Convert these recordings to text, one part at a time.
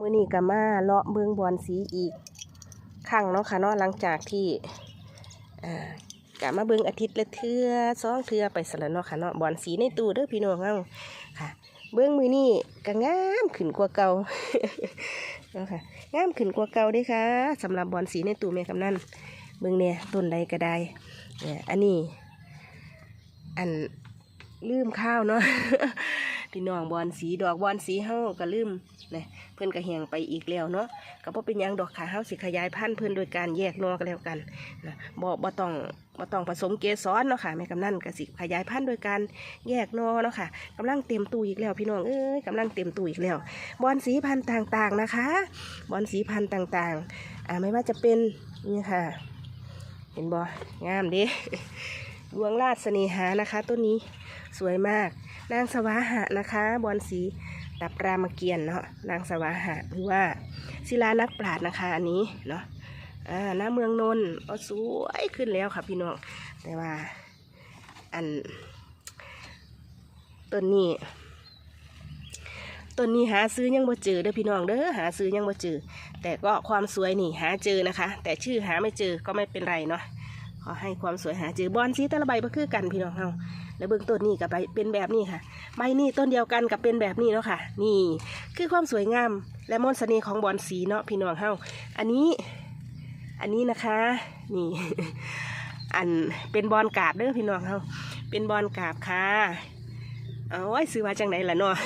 มื้อนี้ก็มาเลาะเบิงบอนสีอีกครั้งเนาะค่ะเนาะหลังจากที่อ่ากะมาเบิงอาทิตย์ละเทือสองเทือไปสละเนาะค่ะเนาะบอนสีในตู้เด้อพี่น้องเฮาค่ะ เบิ้องมือนี่ก็งามขึ้นกว่าเก่าเนาะค่ะงามขึ้นกว่าเก่าด้วยค่ะสำหรับบอนสีในตู้แม่กำนันเบิ้องเนี่ยต้นใดก็ได้เนี่ยอันนี้ อันลืมข้าวเนาะ พี่น้องบอนสีดอกบอนสีเฮาก็ลืมนะเพิ่อนก็เหี่ยงไปอีกแล้วเนาะก็บ่เป็นยังดอกค่ะเฮาสิขยายพันธุ์เพิ่อนโดยการแยกนอกแล้วกันนะบ่บ่ต้องบ่ต้องผสมเกสรเนาะค่ะแม่กำนันก็สิขยายพันธุ์โดยการแยกนอเนาะค่ะกำลังเต็มตู้อีกแล้วพี่น้องเอ้ยกำลังเต็มตู้อีกแล้วบอนสีพันธุ์ต่างๆนะคะบอนสีพันธุ์ต่างๆอ่าไม่ว่าจะเป็นนี่ค่ะ เห็นบ่งามด้ดวงราชเสน่หานะคะต้นนี้สวยมาก นางสวาหะนะคะบอนสีตับรามเกียรติ์เนาะนางสวาหะหรือว่าศิลานักปราชญ์นะคะอันนี้เนาะอ่าหน้าเมืองนนท์ก็สวยขึ้นแล้วค่ะพี่น้องแต่ว่าอันต้นนี้ต้นนี้หาซื้อยังบ่เจอเด้อพี่น้องเด้อหาซื้อยังบ่เจอแต่ก็ความสวยนี่หาเจอนะคะ แต่ชื่อหาไม่เจอก็ไม่เป็นไรเนาะ ขอให้ความสวยหาเจอบอนสีแต่ละใบก็คือกันพี่น้องเฮาแล้วเบื้องต้นนี่กับใบเป็นแบบนี้ค่ะใบนี่ต้นเดียวกันกับเป็นแบบนี้เนาะค่ะ นี่คือความสวยงามและมนต์เสน่ห์ของบอนสีเนาะพี่น้องเฮาอันนี้อันนี้นะคะนี่อันเป็นบอลกาบเด้อพี่น้องเฮาเป็นบอลกาบค่ะเอาไว้ซื้อมาจังไหนล่ะเนาะ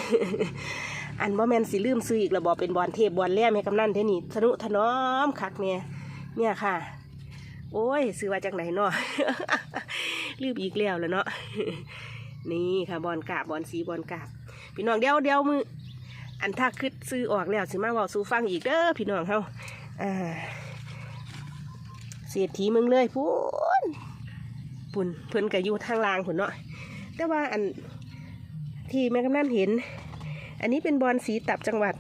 อันบ่แมนสิลืมซื้ออีกระบอกเป็นบอลเทพบอลแล่แม่กำนันเท่นี่สนุถนอมคักเนี่ยเนี่ยค่ะ โอ้ยซื้อมาจากไหนเนาะลืมอีกแล้วแล้วเนาะนี่ค่ะบอลกาบบอลสีบอลกาบพี่น้องเดียวเดียวมืออันถ้าคืดซื้อออกแล้วสิมาบอกสู่ฟังอีกเด้อพี่น้องเฮาอ่าเสียทีมึงเลยพูนปุ่นเพิ่นก็อยู่ทางล่างพุ่นเนาะแต่ว่าอันที่แม่กำนันเห็น อันนี้เป็นบอลสีตับจังหวัด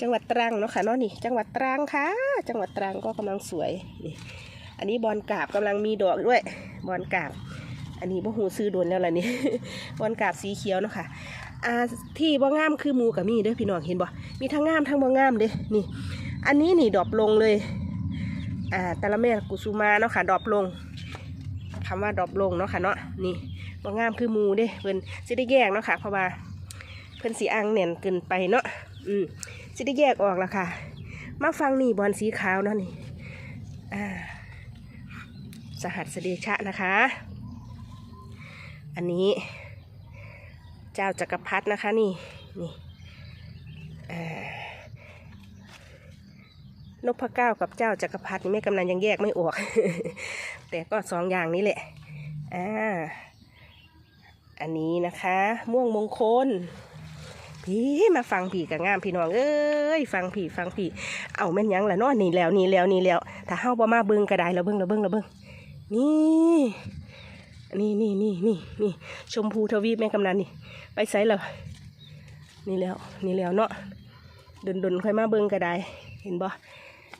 จังหวัดตรังเนาะค่ะเนาะนี่ จังหวัดตรังค่ะ จังหวัดตรังก็กำลังสวยนี่ อันนี้บอลกาบกำลังมีดอกด้วย บอลกาบ อันนี้บ่หูซื้อโดนแล้วล่ะนี่ บอลกาบสีเขียวเนาะค่ะอ่าที่บ่งามคือหมูกับมีเด้อพี่น้องเห็นบ่ มีทั้งงามทั้งบ่งามเด้ นี่ อันนี้นี่ดรอปลงเลย อ่าตะละแม่กุสุมาเนาะค่ะดรอปลงคำว่าดรอปลงเนาะค่ะเนาะ นี่บ่งามคือหมูเด้เพิ่นสิได้แยกเนาะค่ะ เพราะว่าเพิ่นสีอ่างแน่นเกินไปเนาะ อืมสิได้แยกออกแล้วค่ะ มาฟังนี่บอลสีขาวเนาะนี่ อ่า สหัสเดชะนะคะ อันนี้เจ้าจักรพรรดินะคะนี่นี่อ่านพเก้ากับเจ้าจักรพรรดินี่แม่กำนันยังแยกไม่ออก แต่ก็สองอย่างนี้แหละอ่าอันนี้นะคะ ม่วงมงคลพี่มาฟังผีกับงามพี่น้องเอ้ยฟังผีฟังผีเอาแม่นยังละเนาะนี่แล้วนี่แล้วนี่แล้ว ถ้าเฮาบ่มาเบิ่งก็ได้แล้วเบิ่งแล้วเบิ่งแล้วเบิ่ง นี่นี่นี่นี่นี่นี่ชมพูทวีปแม่กำนันนี่ ไปไซแล้วนี่แล้วนี่แล้วเนาะดนดนค่อยมาเบิ่งก็ได้ เห็นบ่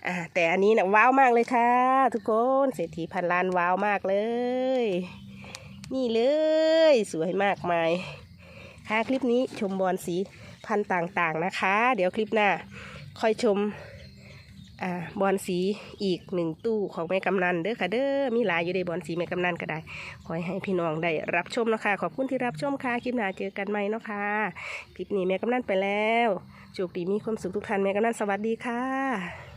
อ่าแต่อันนี้นะว้าวมากเลยค่ะ ทุกคนเศรษฐีพันล้านว้าวมากเลย นี่เลย สวยมากมายค่ะคลิปนี้ชมบอลสีพันต่างๆนะคะ เดี๋ยวคลิปหน้าค่อยชม อ่าบอลสีอีกหนึ่งตู้ของแม่กำนันเด้อค่ะเด้อมีหลายอยู่ในบอลสีแม่กำนันก็ได้ ขอให้พี่น้องได้รับชมเนาะคะขอบคุณที่รับชมค่ะคลิปหน้าเจอกันใหม่เนาะค่ะคลิปนี้แม่กำนันไปแล้วจุกดีมีความสุขทุกท่านแม่กำนันสวัสดีค่ะ